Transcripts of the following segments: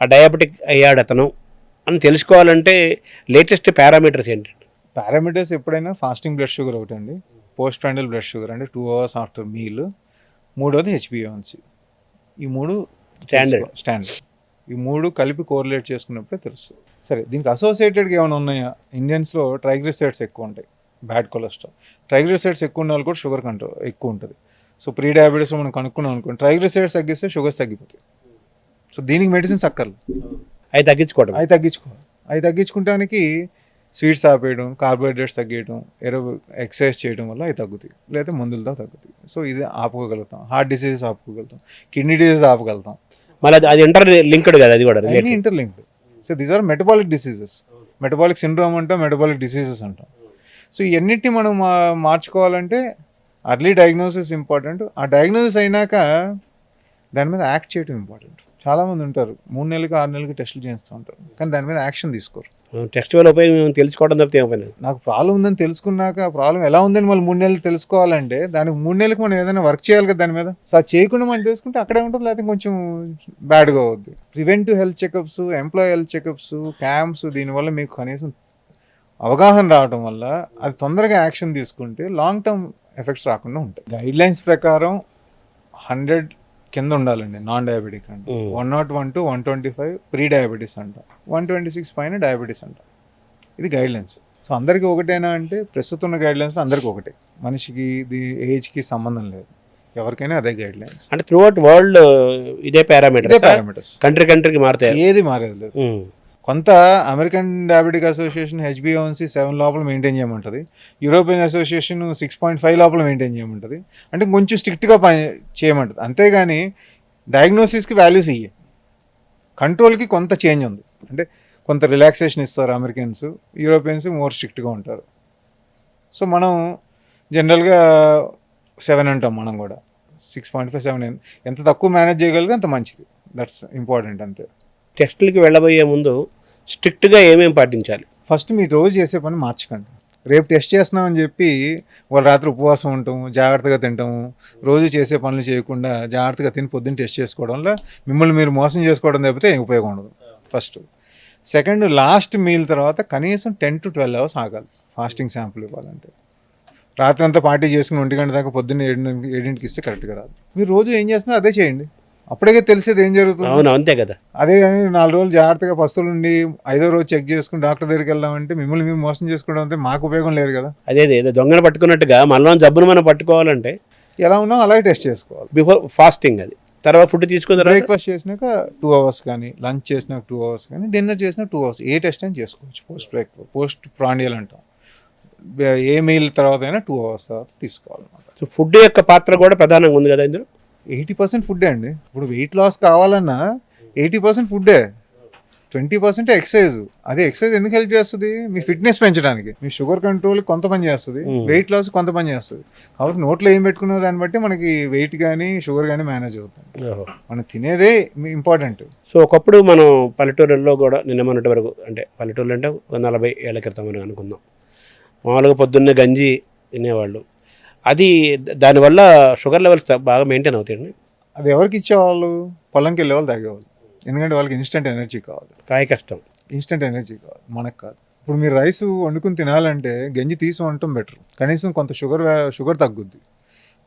ఆ డయాబెటిక్ అయ్యాడు అతను అని తెలుసుకోవాలంటే లేటెస్ట్ పారామీటర్స్ ఏంటండి పారామీటర్స్ ఎప్పుడైనా ఫాస్టింగ్ బ్లడ్ షుగర్ ఒకటి అండి. పోస్ట్ ప్యాండల్ బ్లడ్ షుగర్ అంటే టూ అవర్స్ ఆఫ్టర్ మీల్ మూడోది హెచ్బిఎన్సి ఈ మూడు Standard. స్టాండర్డ్ ఈ మూడు కలిపి కోరిలేట్ చేసుకున్నప్పుడే తెలుస్తుంది. సరే దీనికి అసోసియేటెడ్గా ఏమైనా ఉన్నాయా? ఇండియన్స్లో ట్రైగ్లిసైడ్స్ ఎక్కువ ఉంటాయి. బ్యాడ్ కొలెస్ట్రాల్ ట్రైగ్లిసైడ్స్ ఎక్కువ ఉన్న వాళ్ళు కూడా షుగర్ కంట్రోల్ ఎక్కువ ఉంటుంది. సో ప్రీ డయాబెటీస్ మనం కనుక్కున్నాం అనుకోండి ట్రైగ్లిసైడ్స్ తగ్గిస్తే షుగర్స్ తగ్గిపోతాయి. సో దీనికి మెడిసిన్స్ అక్కర్లేదు అవి తగ్గించుకోవడం అవి తగ్గించుకోవాలి అవి తగ్గించుకుంటానికి స్వీట్స్ ఆపేయడం కార్బోహైడ్రేట్స్ తగ్గించడం ఎరో ఎక్సర్సైజ్ చేయడం వల్ల అవి తగ్గుతాయి. లేదా మందులతో తగ్గుతాయి. సో ఇది ఆపుకోగలుగుతాం. హార్ట్ డిసీజెస్ ఆపుకోగలుగుతాం. కిడ్నీ డిసీజెస్ ఆపగలుగుతాం. మళ్ళీ అది- ఇంటర్ లింక్డ్ కదా అది కూడా related. Interlinked so these are metabolic diseases metabolic syndrome అంటాం మెటబాలిక్ డిసీజెస్ అంటాం. సో ఇవన్నిటిని మనం మార్చుకోవాలంటే అర్లీ డయాగ్నోసిస్ ఇంపార్టెంట్ ఆ డయాగ్నోసిస్ అయినాక దాని మీద యాక్ట్ చేయడం ఇంపార్టెంట్ చాలామంది ఉంటారు. మూడు నెలలకి ఆరు నెలలకి టెస్టులు చేస్తూ ఉంటారు. కానీ దాని మీద యాక్షన్ తీసుకోరు. టెస్ట్ వల్ల ఉపయోగం తెలుసుకోవడం తప్పితే ఏం పని? నాకు ప్రాబ్లం ఉందని తెలుసుకున్నాక ఆ ప్రాబ్లం ఎలా ఉందని మళ్ళీ మూడు నెలలు తెలుసుకోవాలంటే దానికి మూడు నెలలకు మనం ఏదైనా వర్క్ చేయాలి కదా దాని మీద. సో అది చేయకుండా మనం తెలుసుకుంటే అక్కడే ఉంటుంది లేకపోతే కొంచెం బ్యాడ్గా అవుద్ది. Preventive health checkups employee health checkups camps దీనివల్ల మీకు కనీసం అవగాహన రావడం వల్ల అది తొందరగా యాక్షన్ తీసుకుంటే లాంగ్ టర్మ్ ఎఫెక్ట్స్ రాకుండా ఉంటాయి. గైడ్ లైన్స్ ప్రకారం హండ్రెడ్ కింద ఉండాలండి నాన్ డయాబెటిక్ అంటే. One nought one to one twenty five pre diabetes అంట. వన్ ట్వంటీ సిక్స్ పైన డయాబెటీస్ అంట. ఇది గైడ్ లైన్స్ సో అందరికీ ఒకటేనా అంటే ప్రస్తుతం ఉన్న గైడ్ లైన్స్ అందరికీ ఒకటే. మనిషికి ఇది ఏజ్కి సంబంధం లేదు. ఎవరికైనా అదే గైడ్ లైన్స్ అంటే త్రూ అవుట్ వరల్డ్ ఇదే ఇదే పారామీటర్ పారామీటర్స్ కంట్రీ కంట్రీకి మారుతాయి? ఏది మారేది లేదు. కొంత అమెరికన్ డయాబెటిక్ అసోసియేషన్ హెచ్బిఓన్సీ సెవెన్ లోపల maintain చేయమంటుంది. European association six point five లోపల మెయింటైన్ చేయమంటుంది. అంటే కొంచెం స్ట్రిక్ట్గా పని చేయమంటుంది. అంతేగాని డయాగ్నోసిస్కి వాల్యూస్ ఇయ్యి. కంట్రోల్కి కొంత చేంజ్ ఉంది. అంటే కొంత రిలాక్సేషన్ ఇస్తారు అమెరికన్స్. యూరోపియన్స్ మోర్ స్ట్రిక్ట్గా ఉంటారు. సో మనం జనరల్గా సెవెన్ అంటాం మనం కూడా. సిక్స్ పాయింట్ ఫైవ్ సెవెన్ ఎంత తక్కువ మేనేజ్ చేయగలిగితే అంత మంచిది. దట్స్ ఇంపార్టెంట్ అంతే. టెస్టులకి వెళ్ళబోయే ముందు స్ట్రిక్ట్గా ఏమేమి పాటించాలి? ఫస్ట్ మీరు రోజు చేసే పని మార్చుకోండి. రేపు టెస్ట్ చేస్తున్నామని చెప్పి వాళ్ళు రాత్రి ఉపవాసం ఉంటాము జాగ్రత్తగా తింటాము రోజు చేసే పనులు చేయకుండా జాగ్రత్తగా తిని పొద్దున్న టెస్ట్ చేసుకోవడం వల్ల మిమ్మల్ని మీరు మోసం చేసుకోవడం తప్పితే ఏం ఉపయోగం ఉండదు. ఫస్ట్. సెకండ్ లాస్ట్ మీల్ తర్వాత కనీసం టెన్ టు ట్వెల్వ్ అవర్స్ ఆగాలి. ఫాస్టింగ్ శాంపుల్ ఇవ్వాలంటే. రాత్రి అంతా పార్టీ చేసుకుని ఒంటి గంట దాకా పొద్దున్న ఏడింటికి ఏడింటికి ఇస్తే కరెక్ట్గా రాదు. మీరు రోజు ఏం చేస్తున్నా అదే చేయండి. అప్పుడే తెలిసేది ఏం జరుగుతుంది? అవును అంతే కదా. అదే కానీ నాలుగు రోజులు జాగ్రత్తగా పస్తులు ఉండి ఐదో రోజు చెక్ చేసుకుని డాక్టర్ దగ్గరికి వెళ్దామంటే మిమ్మల్ని మేము మోసం చేసుకోవడం అంటే మాకు ఉపయోగం లేదు కదా. అదే ఏదో దొంగను పట్టుకున్నట్టుగా మనలో జబ్బును మనం పట్టుకోవాలంటే ఎలా ఉన్నా అలాగే టెస్ట్ చేసుకోవాలి. బిఫోర్ ఫాస్టింగ్ అది. తర్వాత ఫుడ్ తీసుకున్న తర్వాత బ్రేక్ఫాస్ట్ చేసినాక టూ అవర్స్ కానీ లంచ్ చేసినాక టూ అవర్స్ కానీ డిన్నర్ చేసినాక టూ అవర్స్ ఏ టెస్ట్ అయినా చేసుకోవచ్చు పోస్ట్ బ్రేక్ఫాస్ట్ పోస్ట్ ప్రాండియల్ అంటాం. ఏ మీల్ తర్వాత అయినా టూ అవర్స్ తర్వాత తీసుకోవాలన్నమాట. ఫుడ్ యొక్క పాత్ర కూడా ప్రధానంగా ఉంది కదా ఇందులో? ఎయిటీ పర్సెంట్ ఫుడ్డే అండి. ఇప్పుడు వెయిట్ లాస్ కావాలన్నా ఎయిటీ పర్సెంట్ ఫుడ్డే. ట్వంటీ పర్సెంట్ ఎక్సర్సైజ్ అదే ఎక్సర్సైజ్ ఎందుకు హెల్ప్ చేస్తుంది? మీ ఫిట్నెస్ పెంచడానికి. మీ షుగర్ కంట్రోల్ కొంత పని చేస్తుంది. వెయిట్ లాస్ కొంత పని చేస్తుంది. కాబట్టి నోట్లో ఏం పెట్టుకున్న దాన్ని బట్టి మనకి వెయిట్ కానీ షుగర్ కానీ మేనేజ్ అవుతుంది మనం తినేదే ఇంపార్టెంట్ సో ఒకప్పుడు మనం పల్లెటూరుల్లో కూడా నిన్న మొన్నటి వరకు అంటే పల్లెటూర్లు అంటే నలభై ఏళ్ళ క్రితం అని అనుకుందాం. మామూలుగా పొద్దున్నే గంజి తినేవాళ్ళు. అది దానివల్ల షుగర్ లెవెల్స్ బాగా మెయింటైన్ అవుతాయండి అది ఎవరికి ఇచ్చేవాళ్ళు? పొలంకి వెళ్ళే వాళ్ళు తాగేవాళ్ళు. ఎందుకంటే వాళ్ళకి ఇన్స్టెంట్ ఎనర్జీ కావాలి. కాయ కష్టం. ఇన్స్టెంట్ ఎనర్జీ కావాలి. మనకు కాదు. ఇప్పుడు మీరు రైస్ వండుకుని తినాలంటే గంజి తీసి వండటం బెటర్ కనీసం కొంత షుగర్ షుగర్ తగ్గుద్ది.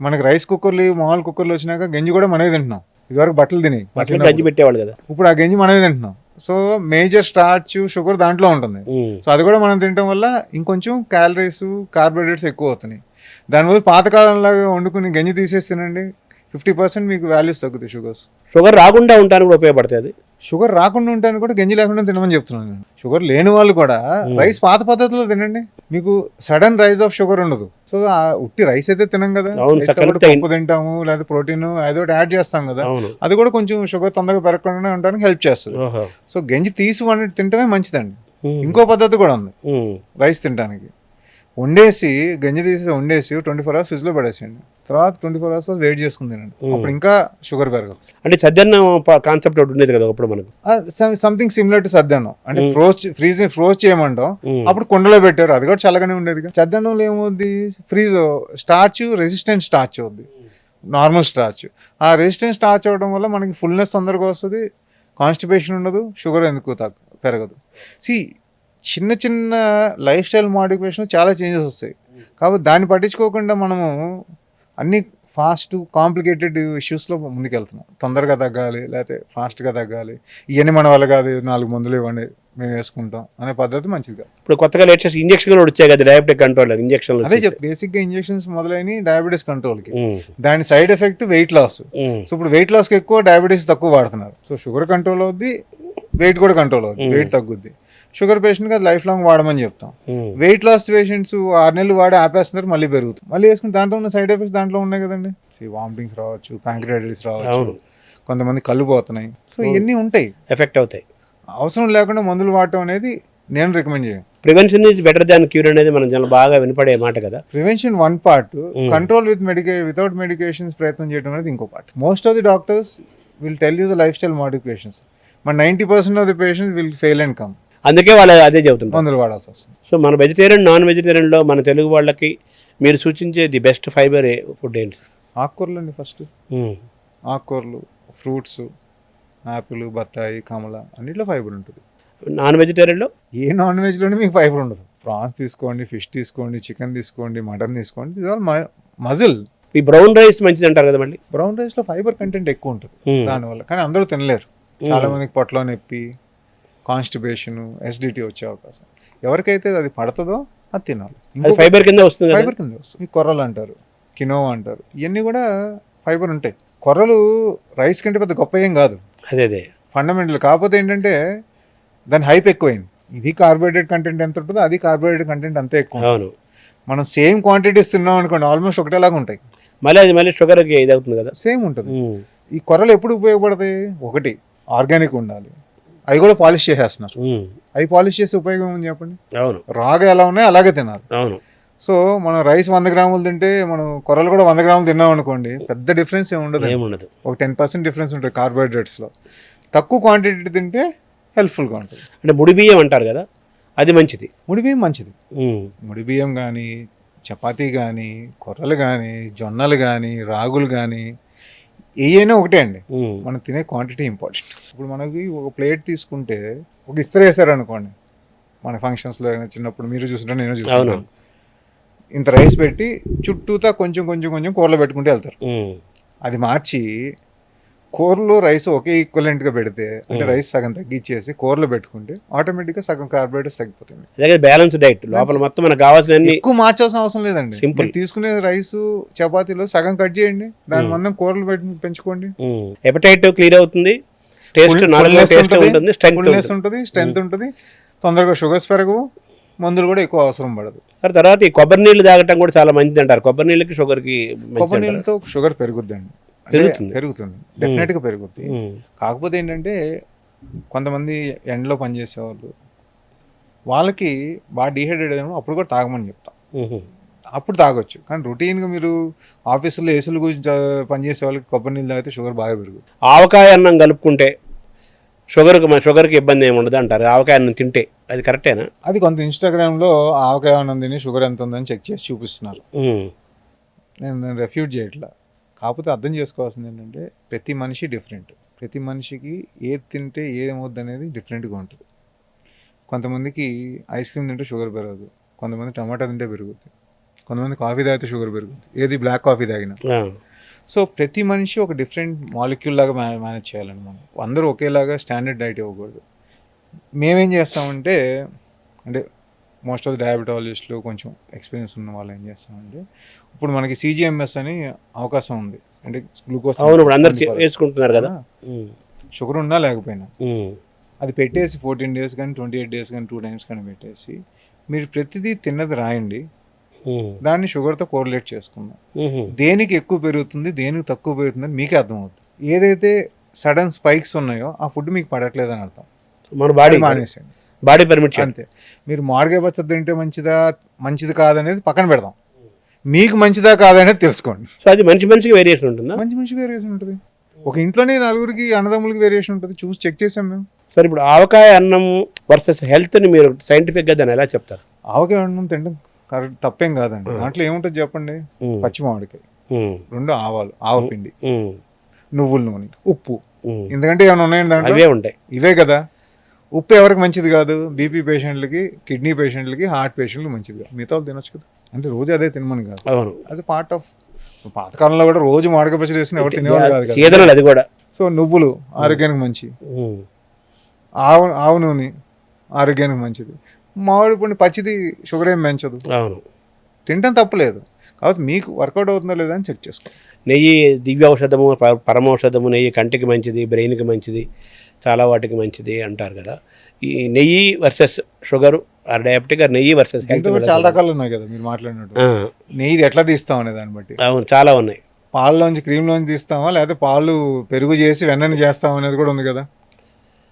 మనకి రైస్ కుక్కర్లు మామూలు కుక్కర్లు వచ్చినాక గంజి కూడా మనమే తింటున్నాం. ఇదివరకు బట్టలు తిని బట్టలు గంజి పెట్టేవాళ్ళు కదా. ఇప్పుడు ఆ గంజి మనమే తింటున్నాం. సో మేజర్ స్టార్చ్ షుగర్ దాంట్లో ఉంటుంది. సో అది కూడా మనం తినటం వల్ల ఇంకొంచెం క్యాలరీస్ కార్బోహైడ్రేట్స్ ఎక్కువ అవుతున్నాయి. దానివల్ల పాతకాలంలాగా వండుకుని గంజి తీసేసి తినండి ఫిఫ్టీ పర్సెంట్ మీకు వాల్యూస్ తగ్గుతాయి షుగర్స్. షుగర్ రాకుండా ఉండడానికి కూడా ఉపయోగపడుతుంది అది. షుగర్ రాకుండా ఉంటాను కూడా గంజి లేకుండా తినమని చెప్తున్నాను నేను. షుగర్ లేని వాళ్ళు కూడా రైస్ పాత పద్ధతిలో తినండి. మీకు సడన్ రైజ్ ఆఫ్ షుగర్ ఉండదు. సో ఆ ఉట్టి రైస్ అయితే తినం కదా. పప్పు తింటాము లేదా ప్రోటీన్ ఏదో ఒకటి యాడ్ చేస్తాం కదా. అది కూడా కొంచెం షుగర్ తొందరగా పెరగకుండా ఉండడానికి హెల్ప్ చేస్తుంది. సో గంజి తీసి వండి తింటమే మంచిదండి. ఇంకో పద్ధతి కూడా ఉంది. రైస్ తినడానికి. వండేసి గంజి తీసి వండేసి ట్వంటీ ఫోర్ అవర్స్ ఫ్రిడ్జ్లో పడేసేయండి. తర్వాత ట్వంటీ ఫోర్ అవర్స్ వెయిట్ చేసుకుని తినండి. అప్పుడు ఇంకా షుగర్ పెరగదు. అంటే సజ్జన్న కాన్సెప్ట్ ఒకటి ఉండేది కదా ఒకప్పుడు మనకు. సంథింగ్ సిమిలర్ టు సద్దన్నం అంటే ఫ్రోజ్ ఫ్రీజ్ ఫ్రోజ్ చేయమంటాం. అప్పుడు కుండలో పెట్టారు అది కూడా చల్లగానే ఉండేది చద్దన్నంలో ఏమవుద్ది? ఫ్రీజ్ స్టార్చ్ రెసిస్టెంట్ స్టార్చ్ అవుద్ది. Normal starch. ఆ రెసిస్టెంట్ స్టార్చ్ అవ్వడం వల్ల మనకి ఫుల్నెస్ తొందరగా వస్తుంది. కాన్స్టిపేషన్ ఉండదు. షుగర్ ఎందుకు తగ్గ పెరగదు. సి చిన్న చిన్న లైఫ్ స్టైల్ మోడిఫికేషన్ చాలా చేంజెస్ వస్తాయి. కాబట్టి దాన్ని పట్టించుకోకుండా మనము అన్ని ఫాస్ట్ కాంప్లికేటెడ్ ఇష్యూస్లో ముందుకెళ్తున్నాం. తొందరగా తగ్గాలి లేకపోతే ఫాస్ట్గా తగ్గాలి. ఇవన్నీ మన వల్ల కాదు నాలుగు మందులు ఇవ్వండి మేము వేసుకుంటాం అనే పద్ధతి మంచిది కాదు. ఇప్పుడు కొత్తగా లేటెస్ట్ ఇంజక్షన్ కూడా వచ్చాయి కదా డయాబెటిక్ కంట్రోల్ ఇంజక్షన్ అదే బేసిక్గా ఇంజెక్షన్స్ మొదలైన డయాబెటీస్ కంట్రోల్కి దాని side effect weight loss so ఇప్పుడు వెయిట్ లాస్కి ఎక్కువ డయాబెటీస్ తక్కువ వాడుతున్నారు. సో షుగర్ కంట్రోల్ అవుద్ది వెయిట్ కూడా కంట్రోల్ అవుద్ది వెయిట్ తగ్గుద్ది. షుగర్ పేషెంట్కి అది లైఫ్ లాంగ్ వాడమని చెప్తాం. వెయిట్ లాస్ పేషెంట్స్ ఆరు నెలలు వాడి ఆపేస్తున్నారు మళ్ళీ పెరుగుతుంది. మళ్ళీ వేసుకుని దాంట్లో ఉన్న సైడ్ ఎఫెక్ట్స్ దాంట్లో ఉన్నాయి కదండి. వామిటింగ్స్ రావచ్చు ప్యాంక్రియాటిస్ రావచ్చు. కొంతమంది కళ్ళు పోతున్నాయి. సో ఇవన్నీ ఉంటాయి. ఎఫెక్ట్ అవుతాయి. అవసరం లేకుండా మందులు వాడటం అనేది నేను రికమెండ్ చేయను. Prevention is better than cure అనేది మనం చాలా బాగా వినపడే మాట కదా. Prevention one part control with medic without medications ప్రయత్నం చేయడం అనేది ఇంకో part. Most of the doctors will tell you the life style modifications. మన ninety percent of the patients will fail and come. అందుకే వాళ్ళు అదే చెబుతున్నారు మందులు వాడాల్సి వస్తుంది. సో మన వెజిటేరియన్ నాన్ వెజిటేరియన్లో మన తెలుగు వాళ్ళకి మీరు సూచించే ది బెస్ట్ ఫైబర్ ఫుడ్ ఏంటి? ఆకుకూరలు అండి ఫస్ట్. ఆకుకూరలు ఫ్రూట్స్ యాపిల్ బత్తాయి కమల అన్నిట్లో ఫైబర్ ఉంటుంది. నాన్ వెజిటేరియన్లో ఏ నాన్ వెజ్లోనే మీకు ఫైబర్ ఉండదు. ప్రాన్స్ తీసుకోండి ఫిష్ తీసుకోండి చికెన్ తీసుకోండి మటన్ తీసుకోండి ఇది ఆల్ మజిల్. ఈ బ్రౌన్ రైస్ మంచిది అంటారు కదా మళ్ళీ? బ్రౌన్ రైస్లో ఫైబర్ కంటెంట్ ఎక్కువ ఉంటుంది. దానివల్ల కానీ అందరూ తినలేరు. చాలా మందికి పొట్టలో నొప్పి కాన్స్టిబేషన్ ఎసిడిటీ వచ్చే అవకాశం. ఎవరికైతే అది పడుతుందో అది తినాలి. ఫైబర్ కింద వస్తుంది ఫైబర్ కింద వస్తుంది. కొర్రలు అంటారు కినోవా అంటారు ఇవన్నీ కూడా ఫైబర్ ఉంటాయి. కొర్రలు రైస్ కంటే పెద్ద గొప్ప ఏం కాదు. అదే అదే. ఫండమెంటల్ కాకపోతే ఏంటంటే దాని హైప్ ఎక్కువైంది. ఇది కార్బోహైడ్రేట్ కంటెంట్ ఎంత ఉంటుందో అది కార్బోహైడ్రేట్ కంటెంట్ అంతే ఎక్కువ మనం సేమ్ క్వాంటిటీస్ తిన్నాం అనుకోండి ఆల్మోస్ట్ ఒకటేలాగా ఉంటాయి. మళ్ళీ అది మళ్ళీ షుగర్కి ఇది అవుతుంది కదా? సేమ్ ఉంటుంది. ఈ కొర్రలు ఎప్పుడు ఉపయోగపడతాయి? ఒకటి ఆర్గానిక్ ఉండాలి. అవి కూడా పాలిష్ చేసేస్తున్నారు. అవి పాలిష్ చేసే ఉపయోగం ఉంది చెప్పండి? అవును. రాగా ఎలా ఉన్నాయో అలాగే తినాలి. అవును. సో మనం రైస్ వంద గ్రాములు తింటే మనం కొర్రలు కూడా వంద గ్రాములు తిన్నాం అనుకోండి పెద్ద డిఫరెన్స్ ఏమి ఉండదు. ఏముండదు. ఒక టెన్ పర్సెంట్ డిఫరెన్స్ ఉంటుంది కార్బోహైడ్రేట్స్లో. తక్కువ క్వాంటిటీ తింటే హెల్ప్ఫుల్గా ఉంటుంది. అంటే ముడి బియ్యం అంటారు కదా అది మంచిది. ముడి బియ్యం మంచిది. ముడి బియ్యం కానీ చపాతీ కానీ కొర్రలు కానీ జొన్నలు కానీ రాగులు కానీ ఏయైనా ఒకటే అండి. మనం తినే క్వాంటిటీ ఇంపార్టెంట్ ఇప్పుడు మనకి ఒక ప్లేట్ తీసుకుంటే ఒక ఇస్త్రీ వేసారు అనుకోండి మన ఫంక్షన్స్లో చిన్నప్పుడు మీరు చూస్తుంటే నేను చూస్తున్నాను ఇంత రైస్ పెట్టి చుట్టూతా కొంచెం కొంచెం కొంచెం కూరలో పెట్టుకుంటూ వెళ్తారు. అది మార్చి కూరలో రైస్ ఒకే ఈక్వలెంట్గా పెడితే అంటే రైస్ సగం తగ్గించేసి కూరలో పెట్టుకుంటే ఆటోమేటిక్గా సగం కార్బోహైడ్రేట్స్ తగ్గిపోతుంది. బ్యాలెన్స్ డైట్ లోపల మొత్తం మనకు కావాల్సిన ఎక్కువ మార్చాల్సిన అవసరం లేదండి. మీరు తీసుకునే రైస్ చపాతీలో సగం కట్ చేయండి దాని మందం కూరలు పెట్టి పెంచుకోండి. హెపటైట్ క్లియర్ అవుతుంది టేస్ట్ టేస్ట్ ఉంటుంది స్ట్రెంగ్త్ ఉంటుంది. స్ట్రెంగ్త్ ఉంటుంది. తొందరగా షుగర్స్ పెరగవు మందులు కూడా ఎక్కువ అవసరం పడదు. తర్వాత ఈ కొబ్బరి నీళ్ళు తాగటం కూడా చాలా మంచిది అంటారు. కొబ్బరి నీళ్ళకి షుగర్కి కొబ్బరి నీళ్ళతో షుగర్ పెరుగుద్దండి. పెరుగుతుంది. పెరుగుతుంది. డెఫినెట్గా పెరుగుద్ది. కాకపోతే ఏంటంటే కొంతమంది ఎండలో పనిచేసే వాళ్ళు వాళ్ళకి బాగా డిహైడ్రేట్ అయినప్పుడు అప్పుడు కూడా తాగమని చెప్తాం. అప్పుడు తాగొచ్చు. కానీ రొటీన్గా మీరు ఆఫీసులో ఏసీల గురించి పనిచేసే వాళ్ళకి కొబ్బరి నీళ్ళు తాగితే షుగర్ బాగా పెరుగుతుంది ఆవకాయ అన్నం కలుపుకుంటే షుగర్కి మన షుగర్కి ఇబ్బంది ఏమి ఉండదు అంటారు. ఆవకాయ అన్నం తింటే అది కరెక్టేనా? అది కొంత ఇన్స్టాగ్రామ్లో ఆవకాయ అన్నం తిని షుగర్ ఎంత ఉందని చెక్ చేసి చూపిస్తున్నారు. నేను రెఫ్యూజ్ చేయట్లా. కాకపోతే అర్థం చేసుకోవాల్సింది ఏంటంటే ప్రతి మనిషి డిఫరెంట్ ప్రతి మనిషికి ఏది తింటే ఏమవుద్ది అనేది డిఫరెంట్గా ఉంటుంది. కొంతమందికి ఐస్ క్రీమ్ తింటే షుగర్ పెరగదు. కొంతమంది టమాటా తింటే పెరుగుద్ది. కొంతమంది కాఫీ తాగితే షుగర్ పెరుగుద్ది. ఏది బ్లాక్ కాఫీ తాగినా. సో ప్రతి మనిషి ఒక డిఫరెంట్ మాలిక్యూల్ లాగా మేనే మేనేజ్ చేయాలండి మనం. అందరూ ఒకేలాగా స్టాండర్డ్ డైట్ ఇవ్వకూడదు. మేమేం చేస్తామంటే అంటే మోస్ట్ ఆఫ్ డయాబెటాలజిస్టులు కొంచెం ఎక్స్పీరియన్స్ ఉన్న వాళ్ళు ఏం చేస్తామంటే ఇప్పుడు మనకి సీజీఎంఎస్ అని అవకాశం ఉంది. అంటే గ్లూకోజ్ వేసుకుంటున్నారు కదా. షుగర్ ఉన్నా లేకపోయినా. అది పెట్టేసి ఫోర్టీన్ డేస్ కానీ ట్వంటీ ఎయిట్ డేస్ కానీ టూ టైమ్స్ కానీ పెట్టేసి మీరు ప్రతిదీ తిన్నది రాయండి. దాన్ని షుగర్తో కోరిలేట్ చేసుకుందాం. దేనికి ఎక్కువ పెరుగుతుంది దేనికి తక్కువ పెరుగుతుంది అని మీకే అర్థమవుతుంది. ఏదైతే సడన్ స్పైక్స్ ఉన్నాయో ఆ ఫుడ్ మీకు పడట్లేదు అని అర్థం. మన బాడీ అది మానేసేయండి. బాడీ పర్మిట్ అంతే. మీరు మామిడికాయ పచ్చడి తింటే మంచిదా మంచిది కాదనేది పక్కన పెడదాం. మీకు మంచిదా కాదనేది తెలుసుకోండి. సో అది మంచి మనిషికి వేరియేషన్ ఉంటుందా? మంచి మంచి వేరియేషన్ ఉంటుంది. ఒక ఇంట్లోనే నలుగురికి అన్నదమ్ములకి వేరియేషన్ ఉంటుంది. చూసి చెక్ చేసాం మేము. సరే ఇప్పుడు ఆవకాయ అన్నం వర్సెస్ హెల్త్ని మీరు సైంటిఫిక్గా దాన్ని ఎలా చెప్తారు? ఆవకాయ అన్నం తినడం కరెక్ట్ తప్పేం కాదండి. దాంట్లో ఏముంటుంది చెప్పండి. పచ్చి మామిడికాయ. మ్మ్. రెండు ఆవాలు ఆవపిండి. నువ్వుల నూనె ఉప్పు. ఎందుకంటే ఏమైనా ఉన్నాయండి దాంట్లో? అవే ఉంటాయి. ఇవే కదా. ఉప్పు ఎవరికి మంచిది కాదు? బీపీ పేషెంట్లకి కిడ్నీ పేషెంట్లకి హార్ట్ పేషెంట్లకి మంచిది కాదు. మిగతా తినొచ్చు కదా. అంటే రోజు అదే తినమని కాదు. అవును. అది పార్ట్ ఆఫ్ పాతకాలంలో కూడా రోజు మాడక పచ్చడి వేసుకుని ఎవరు తినేవాళ్ళు కాదు అది కూడా. సో నువ్వులు ఆరోగ్యానికి మంచి. ఆవు ఆవు నూనె ఆరోగ్యానికి మంచిది. మామిడి పండు పచ్చిది షుగర్ ఏం పెంచదు. అవును. తినడం తప్పలేదు కాబట్టి మీకు వర్కౌట్ అవుతుందో లేదా అని చెక్ చేసుకో. నెయ్యి దివ్య ఔషధము పరమౌషధము నెయ్యి కంటికి మంచిది బ్రెయిన్కి మంచిది. చాలా వాటికి మంచిది అంటారు కదా. ఈ నెయ్యి versus sugar or diabetic or నెయ్యి వర్సెస్ చాలా రకాలు ఉన్నాయి కదా మీరు మాట్లాడినట్టు. నెయ్యి ఎట్లా తీస్తాం అనే దాన్ని బట్టి? అవును చాలా ఉన్నాయి. పాలలోంచి క్రీమ్లోంచి తీస్తామా? లేకపోతే పాలు పెరుగు చేసి వెన్నని చేస్తాం అనేది కూడా ఉంది కదా.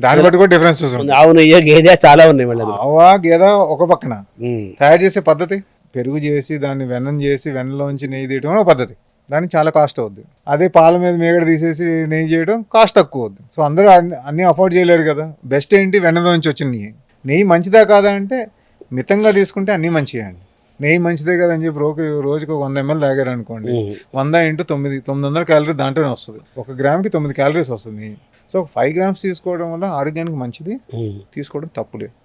దాన్ని బట్టి కూడా ఆవు నెయ్యి గేదె చాలా ఉన్నాయి మళ్ళీ. ఆవా గేద ఒక పక్కన. తయారు చేసే పద్ధతి? పెరుగు చేసి దాన్ని వెన్నం చేసి వెన్నలోంచి నెయ్యి తీయడం ఒక పద్ధతి. దానికి చాలా కాస్ట్ అవుద్ది. అదే పాల మీద మేగడ తీసేసి నెయ్యి చేయడం కాస్ట్ తక్కువ అవుద్ది. సో అందరూ అన్ని- అన్ని అఫోర్డ్ చేయలేరు కదా. బెస్ట్ ఏంటి? వెన్నలోంచి వచ్చిన నెయ్యి. నెయ్యి మంచిదా కాదా అంటే మితంగా తీసుకుంటే అన్నీ మంచిగా అండి. నెయ్యి మంచిదే కదా అని చెప్పి రోజు రోజుకి ఒక వంద ఎంఎల్ తాగారు అనుకోండి. వంద ఇంటూ తొమ్మిది తొమ్మిది వందల క్యాలరీ దాంట్లోనే వస్తుంది. ఒక గ్రామ్కి తొమ్మిది క్యాలరీస్ వస్తుంది సో ఫైవ్ గ్రామ్స్ తీసుకోవడం వల్ల ఆరోగ్యానికి మంచిది. తీసుకోవడం తప్పులేదు